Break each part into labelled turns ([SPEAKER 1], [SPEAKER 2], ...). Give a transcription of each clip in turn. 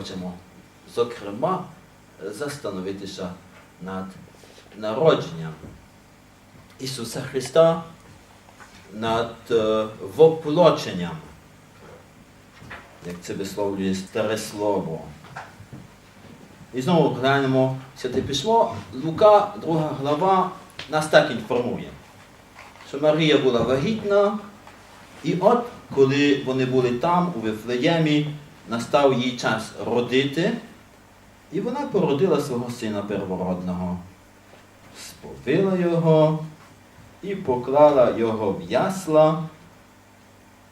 [SPEAKER 1] хочемо, зокрема, застановитися над народженням Ісуса Христа, над е, воплоченням, як це висловлює старе слово. І знову глянемо Святе Письмо. Лука, 2 глава, нас так інформує, що Марія була вагітна, і от, коли вони були там, у Вифлеємі, настав їй час родити, і вона породила свого сина первородного, сповила його і поклала його в ясла,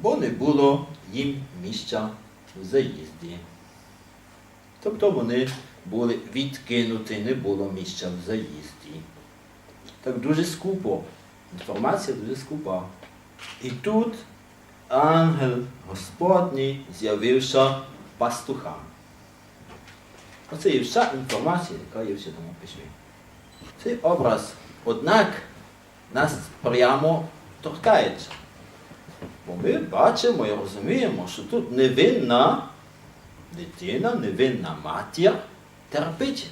[SPEAKER 1] бо не було їм місця в заїзді. Тобто вони були відкинуті, не було місця в заїзді. Так дуже скупо. Інформація дуже скупа. І тут ангел Господній з'явився пастухам. Оце є вся інформація, яка є в Святому Письмі. Цей образ, однак, нас прямо торкається. Бо ми бачимо і розуміємо, що тут невинна дитина, невинна матір терпить,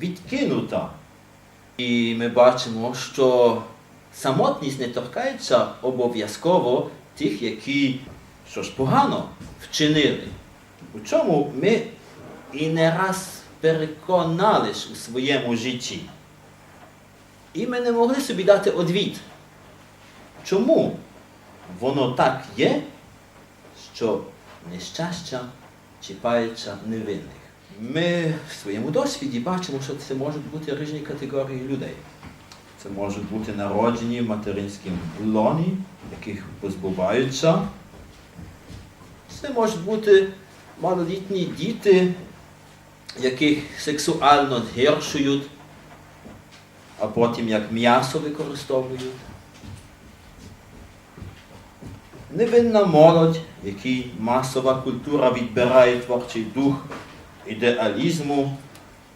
[SPEAKER 1] відкинута. І ми бачимо, що самотність не торкається обов'язково тих, які що ж погано вчинили. У чому ми і не раз переконались у своєму житті. І ми не могли собі дати одвід. Чому воно так є, що нещастя чіпається невинних? Ми в своєму досвіді бачимо, що це можуть бути різні категорії людей. Це можуть бути народжені в материнському лоні, яких позбуваються. Це можуть бути малолітні діти, яких сексуально згіршують, а потім як м'ясо використовують. Невинна молодь, якій масова культура відбирає творчий дух ідеалізму,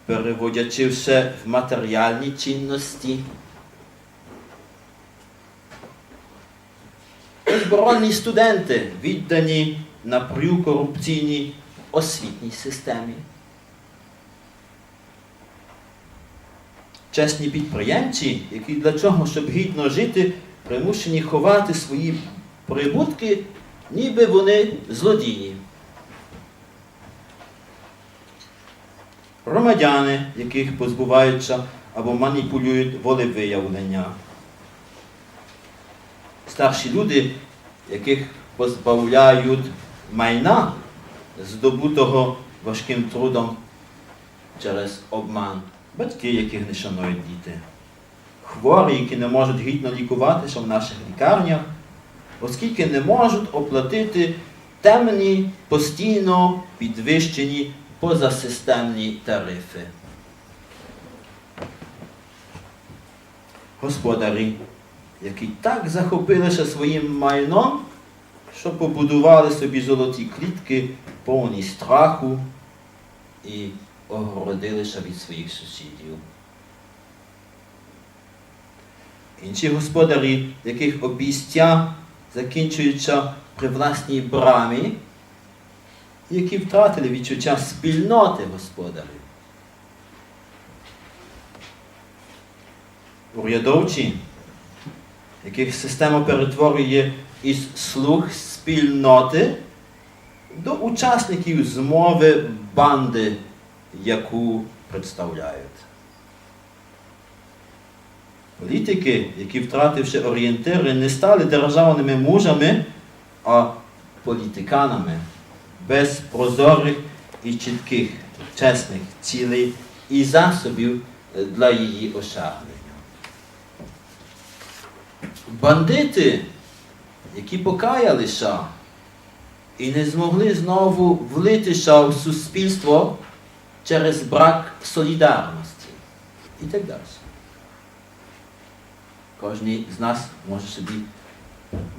[SPEAKER 1] переводячи все в матеріальні цінності. Безборонні студенти віддані напрю корупційній освітній системі. Чесні підприємці, які для чого, щоб гідно жити, примушені ховати свої прибутки, ніби вони злодії. Громадяни, яких позбуваються або маніпулюють волевиявлення. Старші люди, яких позбавляють майна, здобутого важким трудом через обман. Батьки, яких не шанують діти. Хворі, які не можуть гідно лікуватися в наших лікарнях, оскільки не можуть оплатити темні, постійно підвищені позасистемні тарифи. Господарі, які так захопилися своїм майном, що побудували собі золоті клітки, повні страху і огородилися від своїх сусідів. Інші господарі, яких обійстя закінчуються при власній брамі, які втратили відчуття спільноти господарів. Урядовці, яких система перетворює із слуг спільноти до учасників змови банди, яку представляють. Політики, які, втративши орієнтири, не стали державними мужами, а політиканами без прозорих і чітких, чесних цілей і засобів для її осягнення. Бандити, які покаялися і не змогли знову влитися в суспільство через брак солідарності і так далі. Кожен з нас може собі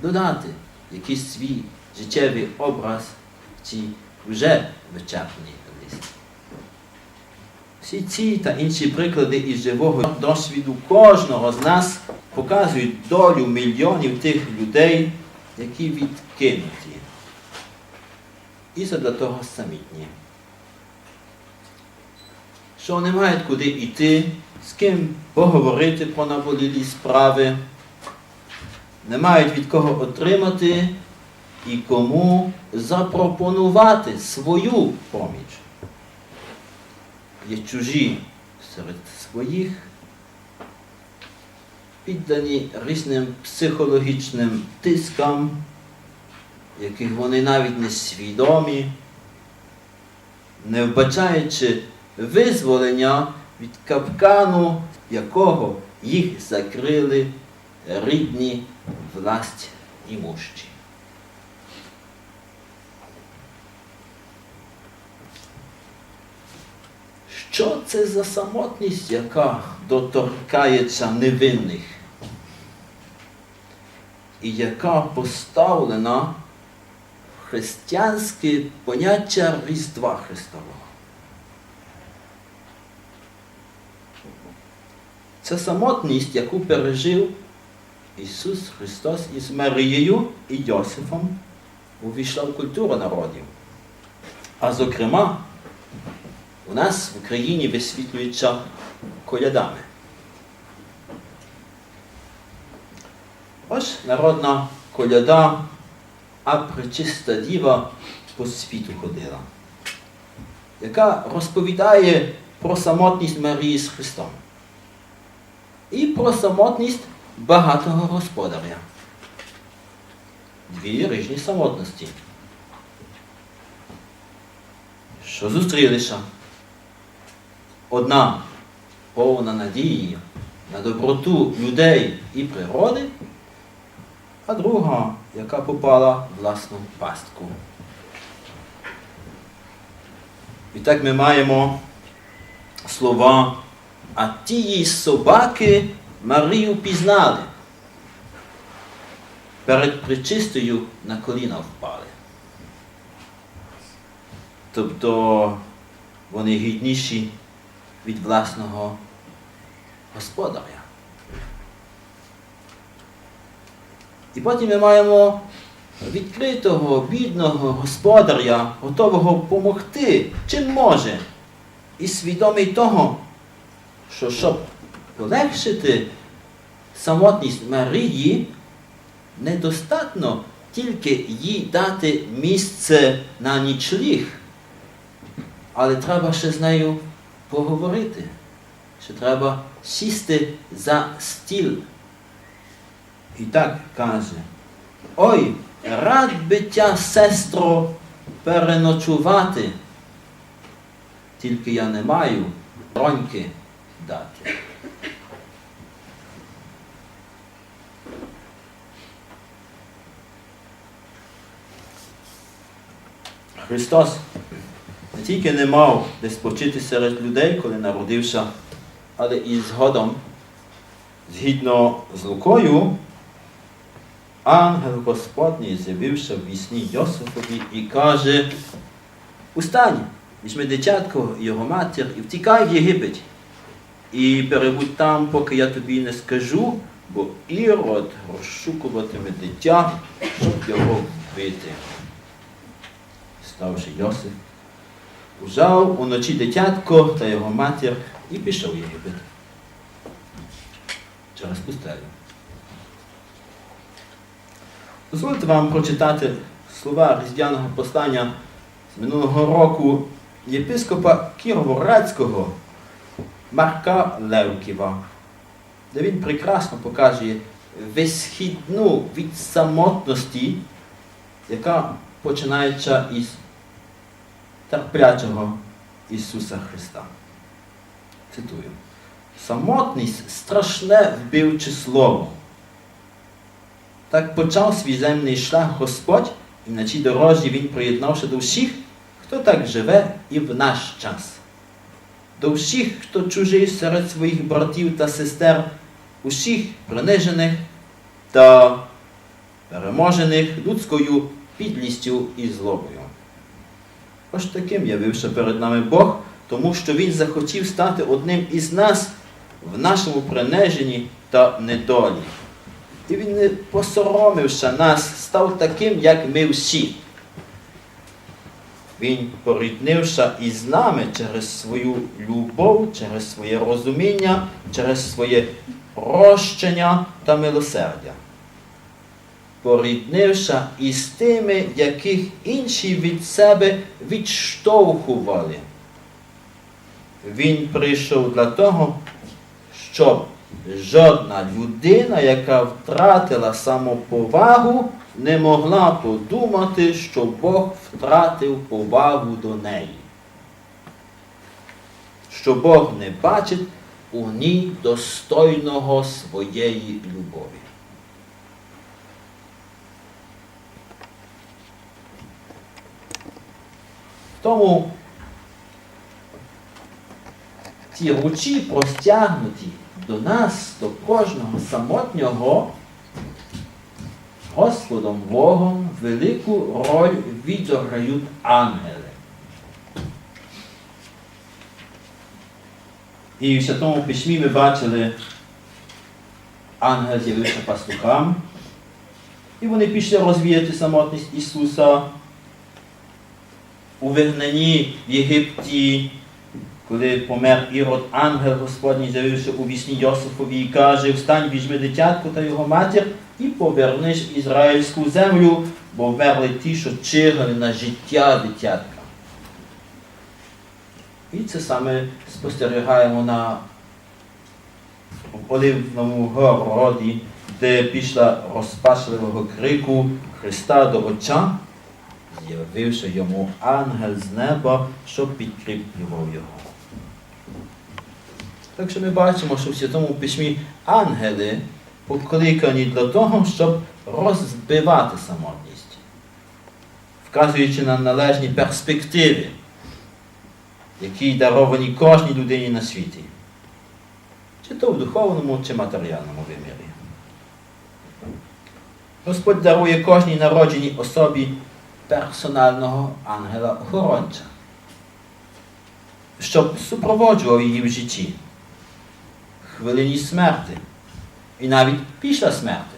[SPEAKER 1] додати якийсь свій життєвий образ чи вже вичерпаний лист. Всі ці та інші приклади із живого досвіду кожного з нас показують долю мільйонів тих людей, які відкинуті. І задля того самітні. що не мають куди йти, з ким поговорити про наболілі справи, не мають від кого отримати і кому запропонувати свою поміч. Є чужі серед своїх, піддані різним психологічним тискам, яких вони навіть не свідомі, не вбачаючи визволення від капкану, якого їх закрили рідні власть і мущі. Що це за самотність, яка доторкається невинних? І яка поставлена в християнське поняття Різдва Христового? Це самотність, яку пережив Ісус Христос із Марією і Йосифом, увійшла в культуру народів. А зокрема, у нас в Україні висвітлюється колядами. Ось народна коляда, а пречиста діва по світу ходила, яка розповідає про самотність Марії з Христом і про самотність багатого господаря. Дві різні самотності, що зустрілися. Одна повна надії на доброту людей і природи, а друга, яка попала в власну пастку. І так ми маємо слова, а тії собаки Марію пізнали. Перед причистою на коліна впали. Тобто вони гідніші від власного господаря. І потім ми маємо відкритого, бідного господаря, готового допомогти, чим може, і свідомий того, що щоб полегшити самотність Марії, недостатньо тільки їй дати місце на нічліг, але треба ще з нею поговорити, що треба сісти за стіл. І так каже, ой, рад би тя, сестро, переночувати, тільки я не маю броньки дати. Христос тільки не мав де спочити серед людей, коли народився, але і згодом, згідно з Лукою, ангел Господній з'явився в вісні Йосифові і каже, устань, візьми дитятко його матір і втікай в Єгипет. І перебудь там, поки я тобі не скажу, бо Ірод розшукуватиме дитя, щоб його вбити. Ставши Йосиф, узяв уночі дитятко та його матір і пішов в Єгипет. Через пустелю. Дозвольте вам прочитати слова різдвяного послання з минулого року єпископа Кіровоградського Марка Левківа, де він прекрасно показує висхідну від самотності, яка починається із терплячого Ісуса Христа. Цитую. Самотність страшне вбивче слово. Так почав свій земний шлях Господь, і на цій дорожі Він приєднався до всіх, хто так живе і в наш час. До всіх, хто чужий серед своїх братів та сестер, усіх принижених та переможених людською підлістю і злобою. Ось таким явився перед нами Бог, тому що Він захотів стати одним із нас в нашому приниженні та недолі. І Він не посоромився нас, став таким, як ми всі. Він поріднився із нами через свою любов, через своє розуміння, через своє прощення та милосердя. Поріднився із тими, яких інші від себе відштовхували. Він прийшов для того, щоб жодна людина, яка втратила самоповагу, не могла подумати, що Бог втратив повагу до неї. Що Бог не бачить у ній достойного своєї любові. Тому ці ручі простягнуті до нас, до кожного самотнього, Господом Богом велику роль відіграють ангели. І в Святому Письмі ми бачили, ангел з'явився пастухам, і вони пішли розвіяти самотність Ісуса у вигнанні в Єгипті, коли помер Ірод, ангел Господній з'явився у вісні Йосифові і каже, встань, візьми дитятку та його матір і повернись в ізраїльську землю, бо вмерли ті, що чигали на життя дитятка. І це саме спостерігаємо на Оливному городі, де після розпачливого крику Христа до Отця з'явився йому ангел з неба, щоб підкріплював його. Так що ми бачимо, що в Святому Письмі ангели покликані для того, щоб розбивати самотність, вказуючи на належні перспективи, які даровані кожній людині на світі, чи то в духовному, чи матеріальному вимірі. Господь дарує кожній народженій особі персонального ангела-охоронця, щоб супроводжував її в житті, хвилині смерти і навіть після смерти,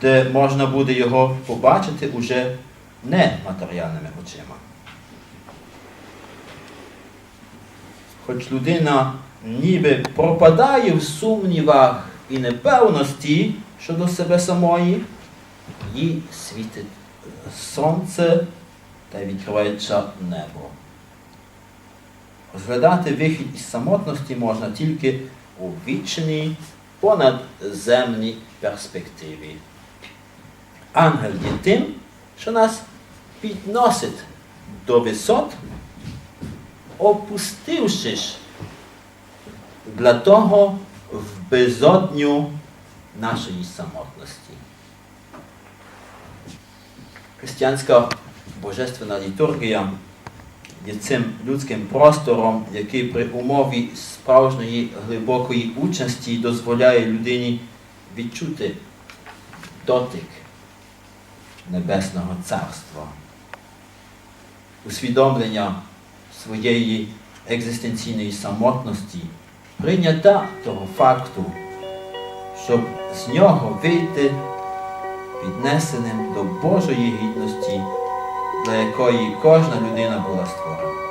[SPEAKER 1] де можна буде його побачити уже не матеріальними очима. Хоч людина ніби пропадає в сумнівах і непевності щодо себе самої, їй світить сонце та відкривається небо. Розглядати вихід із самотності можна тільки у вічній, понадземній перспективі. Ангел є тим, що нас підносить до висот, опустившись для того в безодню нашої самотності. Християнська божественна літургія є цим людським простором, який при умові справжньої глибокої участі дозволяє людині відчути дотик Небесного Царства, усвідомлення своєї екзистенційної самотності, прийняття того факту, щоб з нього вийти піднесеним до Божої гідності, для якої кожна людина була створена.